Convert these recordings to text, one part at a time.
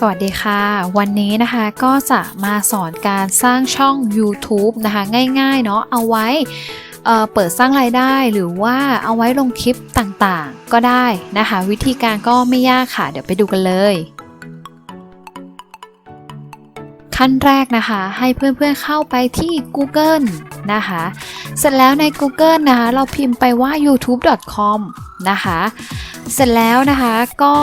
สวัสดีค่ะ วันนี้นะคะก็จะมาสอนการสร้างช่อง YouTube นะคะ ง่ายๆเนาะเอาไว้เเปิดสร้างรายได้หรือว่าเอาไว้ลงคลิปต่างๆ ก็ได้นะคะ วิธีการก็ไม่ยากค่ะ เดี๋ยวไปดูกันเลย ขั้นแรกนะคะ ให้เพื่อนๆเข้าไปที่ Google นะคะ เสร็จแล้วใน Google นะคะ เราพิมพ์ไปว่า youtube.com นะคะ เสร็จแล้วนะคะก็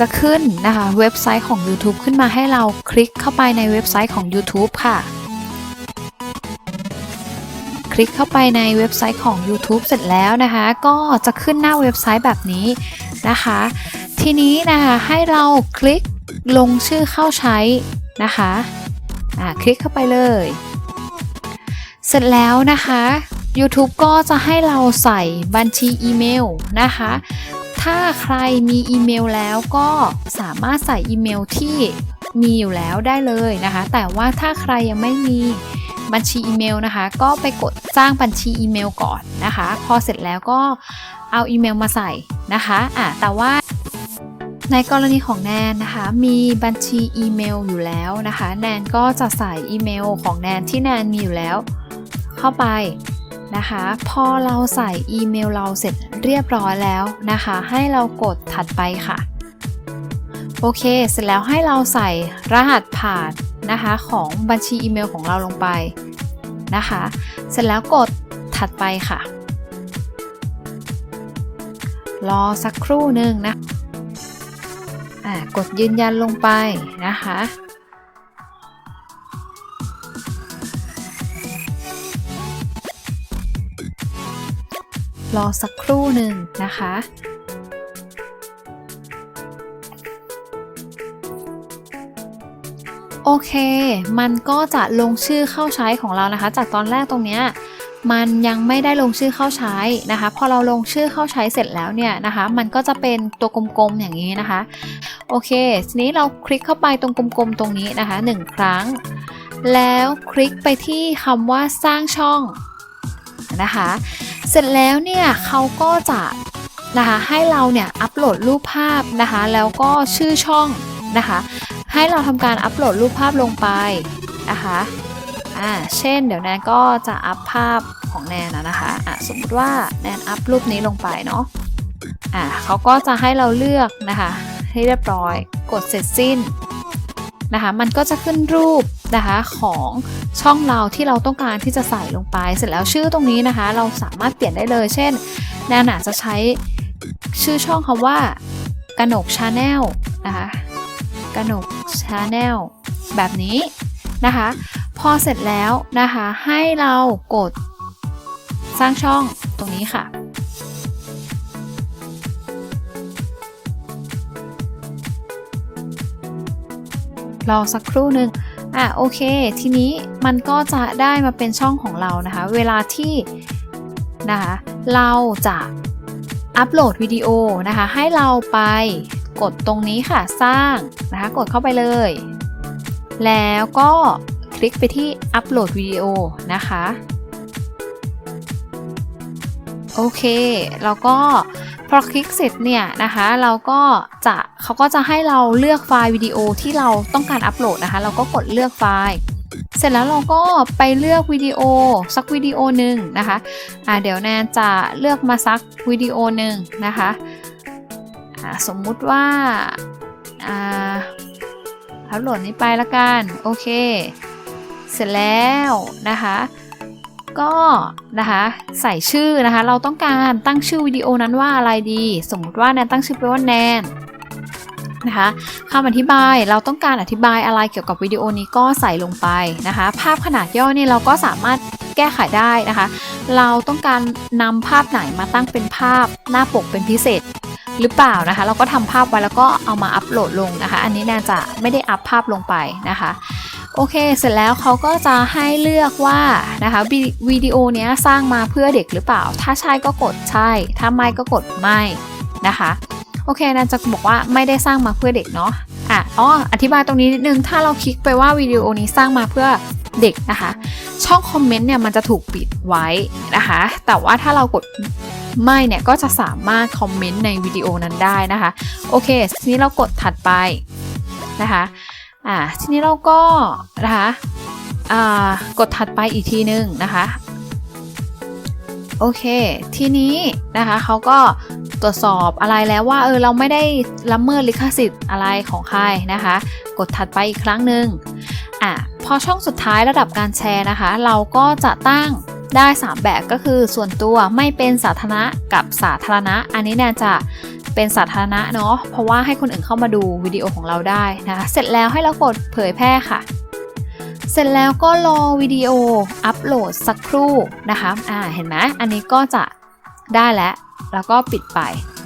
จะขึ้นนะคะเว็บไซต์ของ YouTube ขึ้นมาให้เราคลิกเข้าไปในเว็บไซต์ของ YouTube ค่ะ คลิกเข้าไปในเว็บไซต์ของ YouTube เสร็จแล้วนะคะ ก็จะขึ้นหน้าเว็บไซต์แบบนี้นะคะ ทีนี้นะคะให้เราคลิกลงชื่อเข้าใช้นะคะอ่าคลิกเข้าไปเลย เสร็จแล้วนะคะ YouTube ก็จะให้เราใส่บัญชีอีเมลนะคะ ถ้าใครมีอีเมลแล้วก็สามารถใส่อีเมลที่มีอยู่แล้วได้เลยนะคะ แต่ว่าถ้าใครยังไม่มีบัญชีอีเมลนะคะ ก็ไปกดสร้างบัญชีอีเมลก่อนนะคะ พอเสร็จแล้วก็เอาอีเมลมาใส่นะคะอะแต่ว่าในกรณีของแนนนะคะ มีบัญชีอีเมลอยู่แล้วนะคะ แนนก็จะใส่อีเมลของแนนที่แนนมีอยู่แล้ว เข้าไป นะคะ พอเราใส่อีเมลเราเสร็จเรียบร้อยแล้วนะคะ ให้เรากดถัดไปค่ะ โอเค เสร็จแล้วให้เราใส่รหัสผ่านนะคะของบัญชีอีเมลของเราลงไปนะคะ เสร็จแล้วกดถัดไปค่ะ รอสักครู่หนึ่งนะอ่ากดยืนยันลงไปนะคะ รอสักครู่หนึ่งนะคะ โอเค มันก็จะลงชื่อเข้าใช้ของเรานะคะ จากตอนแรกตรงเนี้ยมันยังไม่ได้ลงชื่อเข้าใช้นะคะ พอเราลงชื่อเข้าใช้เสร็จแล้วเนี่ยนะคะ มันก็จะเป็นตัวกลมๆอย่างนี้นะคะ โอเค ทีนี้เราคลิกเข้าไปตรงกลมๆตรงนี้นะคะหนึ่งครั้ง แล้วคลิกไปที่คำว่าสร้างช่องนะคะ เสร็จแล้วเนี่ยเขาก็จะนะคะให้เราเนี่ยอัปโหลดรูปภาพนะคะแล้วก็ชื่อช่องนะคะให้เราทำการอัปโหลดรูปภาพลงไปนะคะอ่าเช่นเดี๋ยวแนนก็จะอัพภาพของแนนนะนะคะอะสมมติว่าแนนอัพรูปนี้ลงไปเนาะอ่าเขาก็จะให้เราเลือกนะคะให้เรียบร้อยกดเสร็จสิ้นนะคะมันก็จะขึ้นรูป นะคะของช่องเราที่เราต้องการที่จะใส่ลงไป เสร็จแล้วชื่อตรงนี้นะคะ เราสามารถเปลี่ยนได้เลย เช่นแนนอาจจะใช้ชื่อช่องคำว่ากระหนกชาแนลนะคะกระหนกชาแนลแบบนี้นะคะ พอเสร็จแล้วนะคะให้เรากดสร้างช่องตรงนี้ค่ะรอสักครู่หนึ่ง อะโอเค ทีนี้มันก็จะได้มาเป็นช่องของเรานะคะ เวลาที่นะคะเราจะอัปโหลดวิดีโอนะคะให้เราไปกดตรงนี้ค่ะสร้างนะคะกดเข้าไปเลย แล้วก็คลิกไปที่อัปโหลดวิดีโอนะคะ โอเค แล้วก็ พอคลิกเสร็จเนี่ยนะคะเราก็จะเขาก็จะให้เราเลือกไฟล์วิดีโอที่เราต้องการอัปโหลดนะคะ เราก็กดเลือกไฟล์ เสร็จแล้วเราก็ไปเลือกวิดีโอสักวิดีโอหนึ่งนะคะอ่าเดี๋ยวแนนจะเลือกมาสักวิดีโอหนึ่งนะคะอ่าสมมุติว่าอ่าอัปโหลดนี้ไปละกันโอเค เสร็จแล้วนะคะ ก็นะคะใส่ชื่อนะคะ เราต้องการตั้งชื่อวิดีโอนั้นว่าอะไรดี สมมติว่าแนนตั้งชื่อไปว่าแนนนะคะคำอธิบายเราต้องการอธิบายอะไรเกี่ยวกับวิดีโอนี้ก็ใส่ลงไปนะคะ ภาพขนาดย่อเนี่ยเราก็สามารถแก้ไขได้นะคะ เราต้องการนำภาพไหนมาตั้งเป็นภาพหน้าปกเป็นพิเศษหรือเปล่านะคะ เราก็ทำภาพไว้แล้วก็เอามาอัปโหลดลงนะคะ อันนี้แนนจะไม่ได้อัพภาพลงไปนะคะ โอเค เสร็จแล้วเขาก็จะให้เลือกว่านะคะวิดีโอเนี้ยสร้างมาเพื่อเด็กหรือเปล่า ถ้าใช่ก็กดใช่ ถ้าไม่ก็กดไม่นะคะโอเคนันจะบอกว่าไม่ได้สร้างมาเพื่อเด็กเนาะอะอ๋ออธิบายตรงนี้นิดนึงถ้าเราคลิกไปว่าวิดีโอนี้สร้างมาเพื่อเด็กนะคะ ช่องคอมเมนต์เนี่ยมันจะถูกปิดไว้นะคะ แต่ว่าถ้าเรากดไม่เนี่ยก็จะสามารถคอมเมนต์ในวิดีโอนั้นได้นะคะ โอเคทีนี้เรากดถัดไปนะคะ อ่าทีนี้เราก็นะคะอ่ากดถัดไปอีกทีนึงนะคะโอเค ทีนี้นะคะเขาก็ตรวจสอบอะไรแล้วว่าเออเราไม่ได้ละเมิดลิขสิทธิ์อะไรของใครนะคะ กดถัดไปอีกครั้งหนึ่งอะพอช่องสุดท้ายระดับการแชร์นะคะ เราก็จะตั้งได้ 3 แบบก็คือส่วนตัวไม่เป็นสาธารณะกับสาธารณะ อันนี้แนนจะ เป็นสาธารณะเนาะเพราะว่าให้คนอื่นเข้ามาดูวิดีโอของเราได้นะคะเสร็จแล้วให้เรากดเผยแพร่ค่ะ เสร็จแล้วก็รอวิดีโออัปโหลดสักครู่นะคะอ่าเห็นไหมอันนี้ก็จะได้แล้ว แล้วก็ปิดไป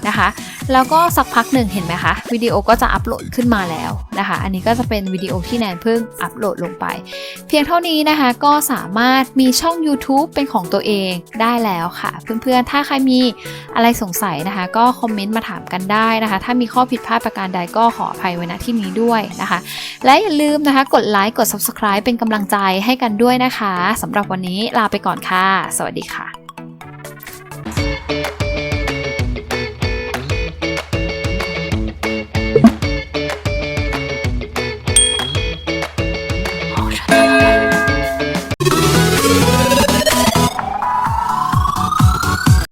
นะคะ แล้วก็สักพักหนึ่งเห็นไหมคะวิดีโอก็จะอัปโหลดขึ้นมาแล้วนะคะ อันนี้ก็จะเป็นวิดีโอที่แนนเพิ่งอัปโหลดลงไป เพียงเท่านี้นะคะก็สามารถมีช่อง YouTube เป็นของตัวเองได้แล้วค่ะ เพื่อนๆ ถ้าใครมีอะไรสงสัยนะคะ ก็คอมเมนต์มาถามกันได้นะคะ ถ้ามีข้อผิดพลาดประการใดก็ขออภัยไว้ณที่นี้ด้วยนะคะ และอย่าลืมนะคะ กดไลค์กด Subscribe เป็นกำลังใจให้กันด้วยนะคะสำหรับวันนี้ลาไปก่อนค่ะ สวัสดีค่ะ